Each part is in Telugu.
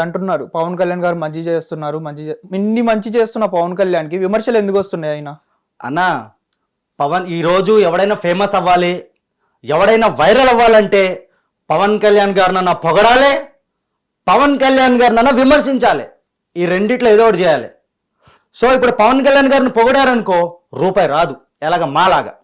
అంటున్నారు. పవన్ కళ్యాణ్ గారు మంచి చేస్తున్నారు మంచి చే- ఇన్ని మంచి చేస్తున్న పవన్ కళ్యాణ్కి విమర్శలు ఎందుకు వస్తున్నాయి ఆయన? అన్న పవన్ ఈరోజు ఎవడైనా ఫేమస్ అవ్వాలి ఎవడైనా వైరల్ అవ్వాలంటే పవన్ కళ్యాణ్ గారినన్నా పొగడాలి పవన్ కళ్యాణ్ గారినన్నా విమర్శించాలి. ఈ రెండిట్లో ఏదో ఒకటి చేయాలి. సో ఇప్పుడు పవన్ కళ్యాణ్ గారిని పొగిడారనుకో రూపాయి రాదు. ఎలాగ? మాలాగా.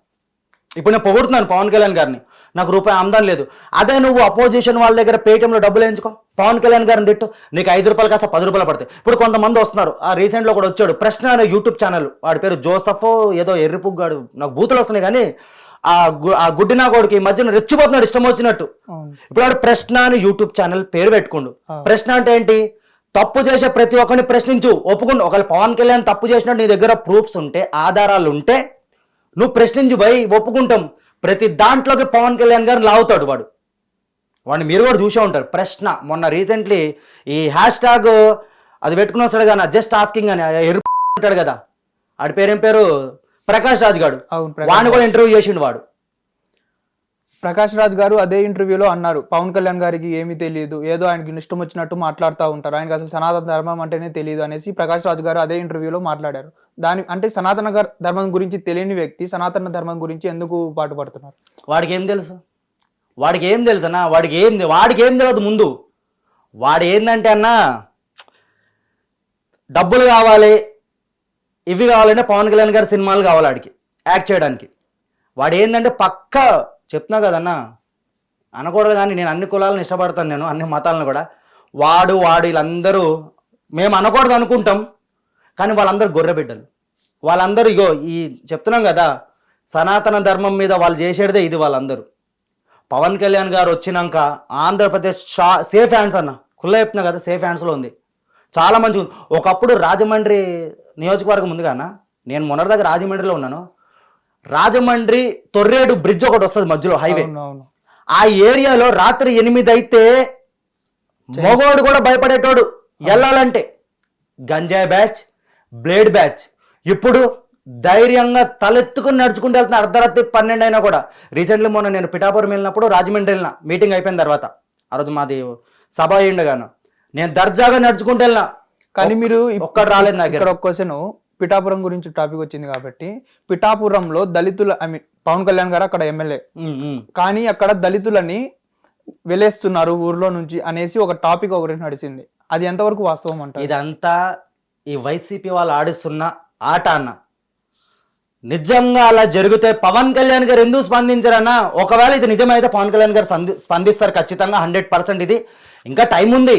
ఇప్పుడు నేను పొగుడుతున్నాను పవన్ కళ్యాణ్ గారిని. నాకు రూపాయి ఆమ్దాన్ లేదు. అదే నువ్వు అపోజిషన్ వాళ్ళ దగ్గర పేటిఎంలో డబ్బులు వేయించుకో. పవన్ కళ్యాణ్ గారిని తిట్టు. నీకు ఐదు రూపాయలు కాస్త పది రూపాయలు పడతాయి. ఇప్పుడు కొంతమంది వస్తున్నారు. ఆ రీసెంట్లో కూడా వచ్చాడు. ప్రశ్న అనే యూట్యూబ్ ఛానల్ వాడి పేరు జోసఫ్ ఏదో ఎర్రిపుగ్గాడు. నాకు బూతులు వస్తున్నాయి కానీ ఆ గు- ఆ గుడ్డి నా కొడుకు ఈ మధ్యన రెచ్చిపోతున్నాడు ఇష్టం వచ్చినట్టు. ఇప్పుడు వాడు ప్రశ్న అని యూట్యూబ్ ఛానల్ పేరు పెట్టుకోండు. ప్రశ్న అంటే ఏంటి? తప్పు చేసే ప్రతి ఒక్కరిని ప్రశ్నించు. ఒప్పుకుండు. ఒకవేళ పవన్ కళ్యాణ్ తప్పు చేసినట్టు నీ దగ్గర ప్రూఫ్స్ ఉంటే ఆధారాలు ఉంటే నువ్వు ప్రశ్నించు భయ్ ఒప్పుకుంటాం. ప్రతి దాంట్లోకి పవన్ కళ్యాణ్ గారిని లాగుతాడు వాడు. వాడిని మీరు కూడా చూసే ఉంటారు. ప్రశ్న. మొన్న రీసెంట్లీ ఈ హ్యాష్ ట్యాగ్ అది పెట్టుకుని వస్తాడు కదా జస్ట్ ఆస్కింగ్ అని ఎరుపు ఉంటాడు కదా. ఆడి పేరేం పేరు? ప్రకాష్ రాజ్ గాడు. ప్రకాష్ వాడిని కూడా ఇంటర్వ్యూ చేసిండు వాడు. ప్రకాష్ రాజ్ గారు అదే ఇంటర్వ్యూలో అన్నారు. పవన్ కళ్యాణ్ గారికి ఏమీ తెలియదు. ఏదో ఆయనకి ఇష్టం వచ్చినట్టు మాట్లాడుతూ ఉంటారు. ఆయనకి అసలు సనాతన ధర్మం అంటేనే తెలియదు అనేసి ప్రకాష్ రాజ్ గారు అదే ఇంటర్వ్యూలో మాట్లాడారు. దాని అంటే సనాతన ధర్మం గురించి తెలియని వ్యక్తి సనాతన ధర్మం గురించి ఎందుకు పాటుపడుతున్నారు? వాడికి ఏం తెలుసు? వాడికి ఏం తెలుసు అన్న? వాడికి ఏం వాడికి ఏం తెలియదు ముందు. వాడు ఏంటంటే అన్న డబ్బులు కావాలి ఇవి కావాలంటే పవన్ కళ్యాణ్ గారి సినిమాలు కావాలి వాడికి యాక్ట్ చేయడానికి. వాడు ఏంటంటే పక్క చెప్తున్నా కదన్నా? అనకూడదు కానీ నేను అన్ని కులాలను ఇష్టపడతాను నేను అన్ని మతాలను కూడా. వాడు వాడు వీళ్ళందరూ మేము అనకూడదు అనుకుంటాం కానీ వాళ్ళందరూ గొర్రె బిడ్డలు. వాళ్ళందరూ ఇగో ఈ చెప్తున్నాం కదా సనాతన ధర్మం మీద వాళ్ళు చేసేదే ఇది వాళ్ళందరూ. పవన్ కళ్యాణ్ గారు వచ్చినాక ఆంధ్రప్రదేశ్ షా సేఫ్ హ్యాండ్స్ అన్న. కుల్ల చెప్తున్నా కదా సేఫ్ హ్యాండ్స్లో ఉంది. చాలా మంచిగా ఉంది ఒకప్పుడు రాజమండ్రి నియోజకవర్గం ఉంది కానా నేను మొన్నటిదాకా రాజమండ్రిలో ఉన్నాను. రాజమండ్రి తొర్రేడు బ్రిడ్జ్ ఒకటి వస్తుంది మధ్యలో హైవే. ఆ ఏరియాలో రాత్రి ఎనిమిది అయితే మగవాడు కూడా భయపడేటోడు. వెళ్ళాలంటే గంజాయి బ్యాచ్ బ్లేడ్ బ్యాచ్. ఇప్పుడు ధైర్యంగా తలెత్తుకుని నడుచుకుంటూ వెళ్తున్నా అర్ధరాత్రి పన్నెండు అయినా కూడా. రీసెంట్లీ మొన్న నేను పిఠాపురం వెళ్ళినప్పుడు రాజమండ్రి వెళ్ళిన. మీటింగ్ అయిపోయిన తర్వాత. ఆ రోజు మాది సభ అయ్యిండగాను. నేను దర్జాగా నడుచుకుంటూ వెళ్ళిన. కానీ మీరు ఒక్కడు రాలేదు నా దగ్గర. ఇక్కడ ఒక క్వశ్చన్ పిఠాపురం గురించి టాపిక్ వచ్చింది కాబట్టి పిఠాపురంలో దళితుల ఐ మీన్ పవన్ కళ్యాణ్ గారు అక్కడ ఎమ్మెల్యే. కానీ అక్కడ దళితులని వెలేస్తున్నారు ఊర్లో నుంచి అనేసి ఒక టాపిక్ ఒకటి నడిచింది. అది ఎంతవరకు వాస్తవం అంటారు? ఇదంతా ఈ వైసీపీ వాళ్ళు ఆడిస్తున్న ఆట అన్న. నిజంగా అలా జరిగితే పవన్ కళ్యాణ్ గారు ఎందుకు స్పందించారన్నా? ఒకవేళ ఇది నిజమైతే పవన్ కళ్యాణ్ గారు స్పందిస్తారు ఖచ్చితంగా హండ్రెడ్ పర్సెంట్ ఇది. ఇంకా టైం ఉంది.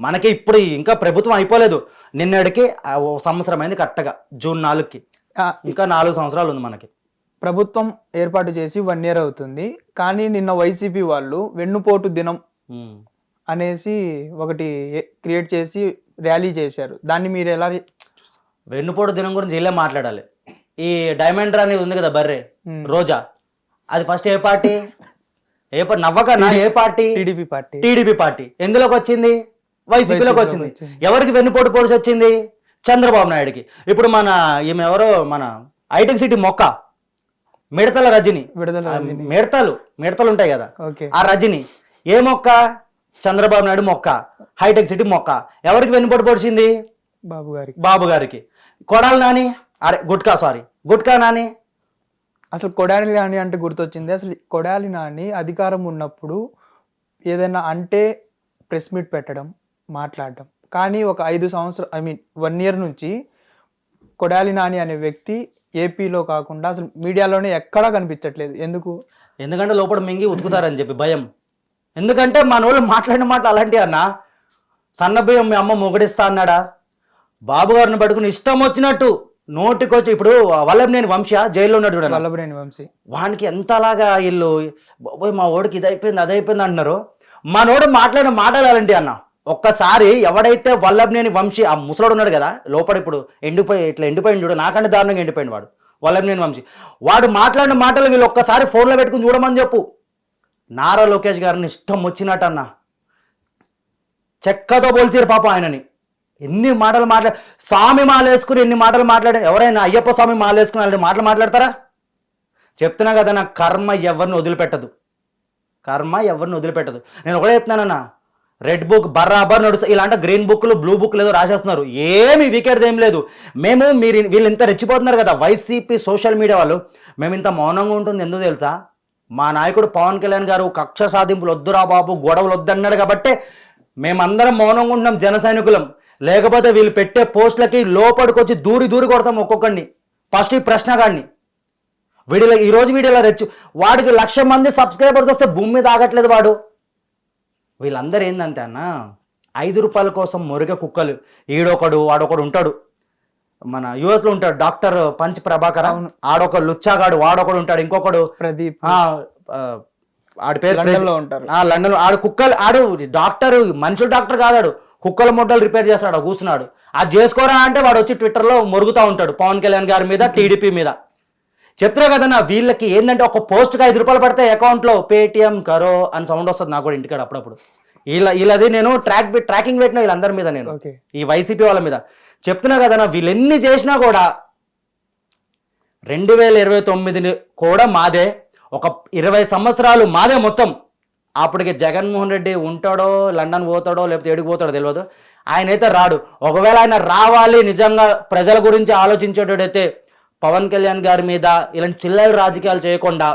మనకి ఇప్పుడు ఇంకా ప్రభుత్వం అయిపోలేదు. నిన్నటికి సంవత్సరం అయింది కరెక్ట్గా జూన్ నాలుగుకి. ఇంకా నాలుగు సంవత్సరాలు ఉంది మనకి. ప్రభుత్వం ఏర్పాటు చేసి వన్ ఇయర్ అవుతుంది. కానీ నిన్న వైసీపీ వాళ్ళు వెన్నుపోటు దినం. అనేసి ఒకటి క్రియేట్ చేసి ర్యాలీ చేశారు. దాన్ని మీరు ఎలా వెన్నుపోటు దినం గురించి ఇలా మాట్లాడాలి. ఈ డైమండ్ అనేది ఉంది కదా బర్రె. రోజా. అది ఫస్ట్ ఏ పార్టీ? ఏ పార్టీ నవ్వకనా? ఏ party? TDP party. TDP party. ఎందులోకి వచ్చింది? వైసీపీలోకి వచ్చింది. ఎవరికి వెన్నుపోటు పొడిచి వచ్చింది? చంద్రబాబు నాయుడుకి. ఇప్పుడు మన ఈమె ఎవరో మన హైటెక్ సిటీ మొక్క మిడతల రజని. మిడతలు మిడతలు ఉంటాయి కదా. ఆ రజని ఏ మొక్క? చంద్రబాబు నాయుడు మొక్క హైటెక్ సిటీ మొక్క. ఎవరికి వెన్నుపోటు పొడిచింది? బాబు గారికి. బాబు గారికి. కొడాలి నాని? అరే గుట్కా సారీ. గుట్కా నాని? అసలు కొడాలి నాని అంటే గుర్తొచ్చింది. అసలు కొడాలి నాని అధికారం ఉన్నప్పుడు ఏదైనా అంటే ప్రెస్ మీట్ పెట్టడం మాట్లాడడం. కానీ ఒక ఐదు సంవత్సరం ఐ మీన్ వన్ ఇయర్ నుంచి కొడాలి నాని అనే వ్యక్తి ఏపీలో కాకుండా అసలు మీడియాలోనే ఎక్కడా కనిపించట్లేదు. ఎందుకు? ఎందుకంటే లోపల మింగి ఉతుకుతారని చెప్పి భయం. ఎందుకంటే మన వాళ్ళు మాట్లాడిన మాటలు అలాంటివి అన్న సన్నబియ్యం మీ అమ్మ మొగడిస్తా అన్నాడా? బాబు గారిని పట్టుకుని ఇష్టం వచ్చినట్టు నోటికొచ్చి ఇప్పుడు వల్లభనేని వంశ జైల్లో ఉన్నాడు చూడండి. వల్లభనేని వంశీ. వానికి ఎంతలాగా వీళ్ళు మా ఓడికి ఇది అయిపోయింది అది అయిపోయింది అంటున్నారు. మనోడు మాట్లాడిన మాటలు అలాంటి అన్న. ఒక్కసారి ఎవడైతే వల్లభనేని వంశీ ఆ ముసలోడు ఉన్నాడు కదా లోపల ఇప్పుడు ఎండిపోయి ఇట్లా ఎండిపోయింది చూడు నాకంటే దారుణంగా ఎండిపోయింది వాడు వల్లభనేని వంశీ. వాడు మాట్లాడిన మాటలు వీళ్ళు ఒక్కసారి ఫోన్లో పెట్టుకుని చూడమని చెప్పు. నారా లోకేష్ గారిని ఇష్టం వచ్చినట్టు అన్న చెక్కతో పోల్చారు పాప ఆయనని. ఎన్ని మాటలు మాట్లా స్వామి మాలేసుకుని ఎన్ని మాటలు మాట్లాడే ఎవరైనా అయ్యప్ప స్వామి మాలేసుకుని అలాంటి మాటలు మాట్లాడతారా? చెప్తున్నా కదా నా కర్మ ఎవరిని వదిలిపెట్టదు. కర్మ ఎవరిని వదిలిపెట్టదు. నేను ఒకటే చెప్తున్నానన్నా. రెడ్ బుక్ బర్రాబర్ నడుస్తుంది ఇలాంటి గ్రీన్ బుక్లు బ్లూ బుక్లు లేదో రాసేస్తున్నారు. ఏమి వికెట్ ఏం లేదు. మేము మీరు వీళ్ళు ఇంత రెచ్చిపోతున్నారు కదా వైసీపీ సోషల్ మీడియా వాళ్ళు. మేము ఇంత మౌనంగా ఉంటుంది ఎందుకు తెలుసా? మా నాయకుడు పవన్ కళ్యాణ్ గారు కక్ష సాధింపులు వద్దురా బాబు గొడవలు వద్దన్నాడు కాబట్టి మేమందరం మౌనంగా ఉంటున్నాం జన సైనికులం. లేకపోతే వీళ్ళు పెట్టే పోస్టులకి లోపడికొచ్చి దూరి దూరి కొడతాం ఒక్కొక్కడిని. ఫస్ట్ ఈ ప్రశ్నగాడిని వీడిలో ఈ ఈరోజు వీడియోలో తెచ్చు వాడికి లక్ష మంది సబ్స్క్రైబర్స్ వస్తే భూమి మీద ఆగట్లేదు వాడు. వీళ్ళందరూ ఏందంటే అన్న ఐదు రూపాయల కోసం మురిగ కుక్కలు. ఈడొకడు వాడొకడు ఉంటాడు. మన యుఎస్లో ఉంటాడు డాక్టర్ పంచ్ ప్రభాకర్. ఆడొక లుచ్చాగాడు వాడొకడు ఉంటాడు. ఇంకొకడు ప్రదీప్. ఆడి పేరు లో ఉంటారు. ఆ లండన్ ఆడు కుక్కలు ఆడు డాక్టర్ మనుషులు డాక్టర్ కాదాడు. కుక్కల మొడ్డలు రిపేర్ చేస్తాడు కూర్చున్నాడు అది చేసుకోరా అంటే వాడు వచ్చి ట్విట్టర్లో మొరుగుతా ఉంటాడు పవన్ కళ్యాణ్ గారి మీద టీడీపీ మీద. చెప్తున్నా కదన్నా వీళ్ళకి ఏంటంటే ఒక పోస్ట్కి ఐదు రూపాయలు పడితే అకౌంట్లో పేటిఎం కరో అని సౌండ్ వస్తుంది నాకు కూడా ఇంటికాడ అప్పుడప్పుడు. వీళ్ళ వీళ్ళది నేను ట్రాక్ ట్రాకింగ్ పెట్టిన వీళ్ళందరి మీద నేను. ఈ వైసీపీ వాళ్ళ మీద. చెప్తున్నా కదన్నా వీళ్ళు ఎన్ని చేసినా కూడా రెండు వేల ఇరవై తొమ్మిదిని కూడా మాదే. ఒక ఇరవై సంవత్సరాలు మాదే మొత్తం. అప్పటికి జగన్మోహన్ రెడ్డి ఉంటాడో లండన్ పోతాడో లేకపోతే ఏడికి పోతాడో తెలియదు ఆయన అయితే రాడు. ఒకవేళ ఆయన రావాలి నిజంగా ప్రజల గురించి ఆలోచించేటోడైతే పవన్ కళ్యాణ్ గారి మీద ఇలాంటి చిల్లర రాజకీయాలు చేయకుండా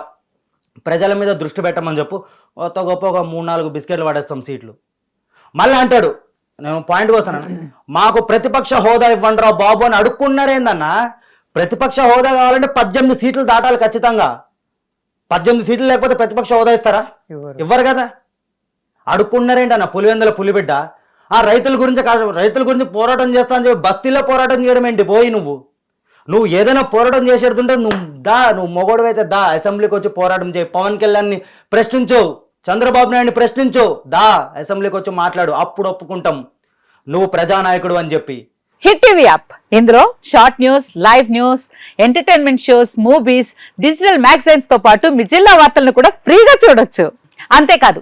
ప్రజల మీద దృష్టి పెట్టమని చెప్పు. కొత్త గొప్ప ఒక మూడు నాలుగు బిస్కెట్లు పడేస్తాం సీట్లు. మళ్ళీ అంటాడు నేను పాయింట్కి వస్తాను మాకు ప్రతిపక్ష హోదా ఇవ్వండి రా బాబు అని అడుక్కున్నారేందన్నా ప్రతిపక్ష హోదా కావాలంటే పద్దెనిమిది సీట్లు దాటాలి ఖచ్చితంగా. పద్దెనిమిది సీట్లు లేకపోతే ప్రతిపక్ష హోదా ఇస్తారా? ఇవ్వరు. కదా. అడుక్కున్నారేంటన్న పులివెందుల పులిబిడ్డ? ఆ రైతుల గురించి రైతుల గురించి పోరాటం చేస్తా అని చెప్పి బస్తీలో పోరాటం చేయడం ఏంటి? పోయి నువ్వు. నువ్వు ఏదైనా పోరాటం చేసేడుతుంటే నువ్వు దా నువ్వు మొగోడవైతే దా అసెంబ్లీకి వచ్చి పోరాటం చేయి. పవన్ కళ్యాణ్ని ప్రశ్నించు చంద్రబాబు నాయుడిని ప్రశ్నించు. దా అసెంబ్లీకి వచ్చి మాట్లాడు అప్పుడు ఒప్పుకుంటాం. నువ్వు ప్రజానాయకుడు అని చెప్పి. Hit TV app. ఇందులో short news live news entertainment shows movies digital మ్యాగజైన్స్తో పాటు మీ జిల్లా వార్తలను కూడా ఫ్రీగా చూడొచ్చు. అంతేకాదు